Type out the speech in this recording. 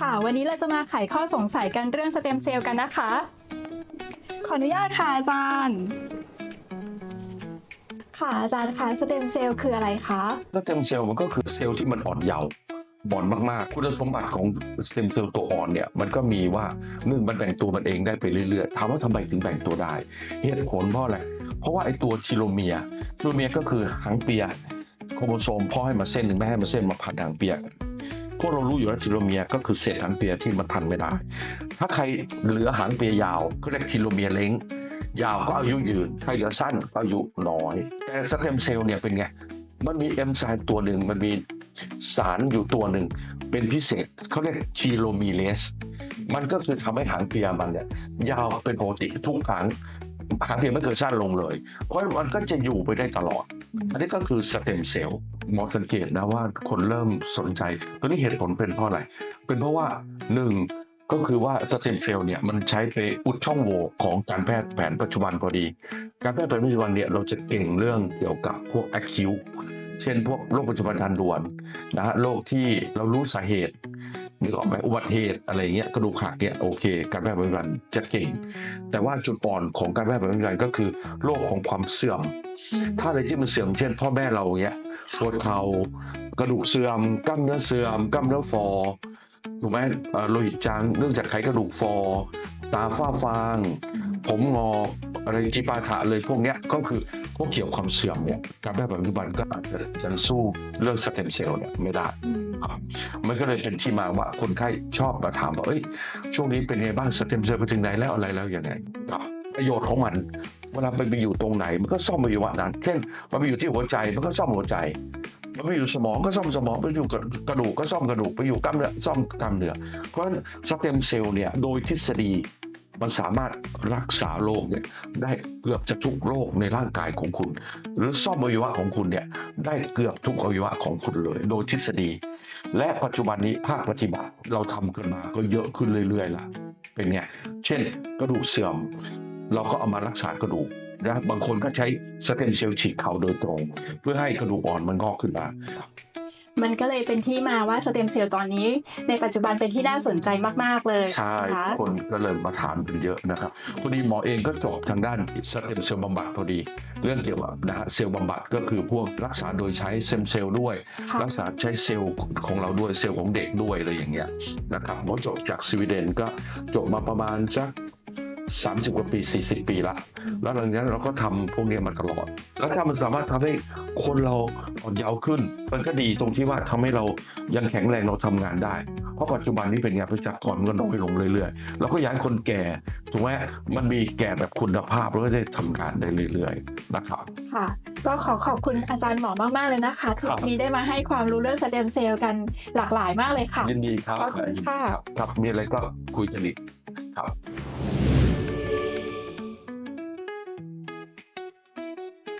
ค่ะ วันนี้เราจะมาไขข้อสงสัยกันเรื่องสเต็มเซลล์กันนะคะ ขออนุญาตค่ะอาจารย์ ค่ะอาจารย์คะสเต็มเซลล์คืออะไรคะสเต็มเซลล์มันก็คือเซลล์ที่มันอ่อนเยาว์บ่อนมากๆ คุณสมบัติของสเต็มเซลล์ตัวอ่อนเนี่ยมันก็มีว่าหนึ่งมันแบ่งตัวมันเองได้ไปเรื่อยๆถามว่าทำไมถึงแบ่งตัวได้ เหตุผลเพราะอะไรเพราะว่าไอ้ตัวชิโลเมียชิโลเมียก็คือหางเปียโครโมโซมพ่อให้มาเส้นหนึ่งแม่ให้มาเส้นมาพันหางเปีย พวกเรารู้อยู่แล้วชิโลเมียก็คือเศษหางเปียที่มันพันไม่ได้ ถ้าใครเหลือหางเปียยาวก็เรียกทิโลเมียเล้ง ยาวก็อายุยืน ใครเหลือสั้นก็อายุน้อย แต่สเต็มเซลล์เนี่ยเป็นไง มันมีเอนไซม์ตัวหนึ่งมันมีสารอยู่ตัวหนึ่ง เป็นพิเศษเขาเรียกชีโลมีเลส มันก็คือทำให้หางเปียมันเนี่ยยาวเป็นปกติทุกครั้ง หางเปียไม่เคยสั้นลงเลย เพราะมันก็จะอยู่ไปได้ตลอด อันนี้ก็คือสเต็มเซลล์หมอสังเกตนะว่าคนเริ่มสนใจตัวนี้เหตุผลเป็นเพราะอะไร เป็นเพราะว่าหนึ่งก็คือว่าสเต็มเซลล์เนี่ยมันใช้ไปอุดช่องโหว่ของการแพทย์แผนปัจจุบันพอดี การแพทย์แผนปัจจุบันเนี่ยเราจะเก่งเรื่องเกี่ยวกับพวก acute เช่นพวกโรคปัจจุบันทันด่วนนะฮะโรคที่เรารู้สาเหตุ นึกออกไหมอุบัติเหตุอะไรเงี้ยกระดูกหักเนี่ยโอเค การแพทย์ปัจจุบันจะเก่ง แต่ว่าจุดอ่อนของการแพทย์ปัจจุบันก็คือโรคของความเสื่อม ถ้าอะไรที่มันเสื่อมเช่น พ่อแม่เราเงี้ยปวดเข่ากระดูกเสื่อมกล้ามเนื้อเสื่อมกล้ามเนื้อฟอถูกไหมเอ่อโลหิตจางเนื่องจากไขกระดูกฟอตาฝ้าฟาง ผมงออะไรจีปาถะเลยพวกเนี้ยก็คือพวกเกี่ยวความเสื่อมเนี่ยการแพทย์ปัจจุบันก็อาจจะยังสู้เรื่องสเต็มเซลล์เนี่ยไม่ได้ครับมันก็เลยเป็นที่มาว่าคนไข้ชอบมาถามว่าเอ้ยช่วงนี้เป็นไงบ้างสเต็มเซลล์ไปถึงไหนแล้วอะไรแล้วอยังไงครับประโยชน์ของมันเวลาไปไปอยู่ตรงไหนมันก็ซ่อมอวัยวะนั้น เช่นมันไปอยู่ที่หัวใจมันก็ซ่อมหัวใจ มันไปอยู่สมองก็ซ่อมสมอง ไปอยู่กับกระดูกก็ซ่อมกระดูก ไปอยู่กล้ามเนื้อซ่อมกล้ามเนื้อ เพราะฉะนั้นสเต็มเซลล์เนี่ยโดยทฤษฎี มันสามารถรักษาโรคเนี่ยได้เกือบจะทุกโรคในร่างกายของคุณ หรือซ่อมอวัยวะของคุณเนี่ยได้เกือบทุกอวัยวะของคุณเลย โดยทฤษฎี และปัจจุบันนี้ภาคปฏิบัติเราทำกันมาก็เยอะขึ้นเรื่อยๆละเป็นไงเช่น กระดูกเสื่อม เราก็เอามารักษากระดูกนะบางคนก็ใช้สเต็มเซลล์ฉีดเข่าโดยตรง เพื่อให้กระดูกอ่อนมันงอกขึ้นมา มันก็เลยเป็นที่มาว่าสเต็มเซลล์ตอนนี้ ในปัจจุบันเป็นที่น่าสนใจมาก ๆ เลยใช่นะคะคนก็เลยมาถามกันเยอะนะครับพอดีหมอเองก็จบทางด้านสเต็มเซลล์บำบัดพอดี เรื่องเกี่ยวกับนะฮะเซลล์บำบัดก็คือพวกรักษาโดยใช้เซมเซลล์ด้วยค่ะรักษาใช้เซลล์ของเราด้วยเซลล์ของเด็กด้วยอะไรอย่างเงี้ยนะครับหมอจบจากสวีเดนก็จบมาประมาณสัก 30 กว่าปี 40 ปีละแล้วหลังจากนั้นเราก็ทำพวกเนี้ยมาตลอด แล้วถ้ามันสามารถทำให้คนเราอ่อนเยาว์ขึ้น มันก็ดีตรงที่ว่าทำให้เรายังแข็งแรงเราทำงานได้ เพราะปัจจุบันนี้เป็นไงประชากรมันก็น้อยลงเรื่อยๆ แล้วก็อยากให้คนแก่ถูกไหมมันมีแก่แบบคุณภาพแล้วก็ได้ทำงานได้เรื่อยๆนะครับค่ะก็ขอขอบคุณอาจารย์หมอมากๆเลยนะคะที่ครับวันนี้ได้มาให้ความรู้เรื่องสเต็มเซลล์กันหลากหลายมากเลยค่ะยินดีครับขอบคุณค่ะครับมีอะไรก็คุยกันอีกครับ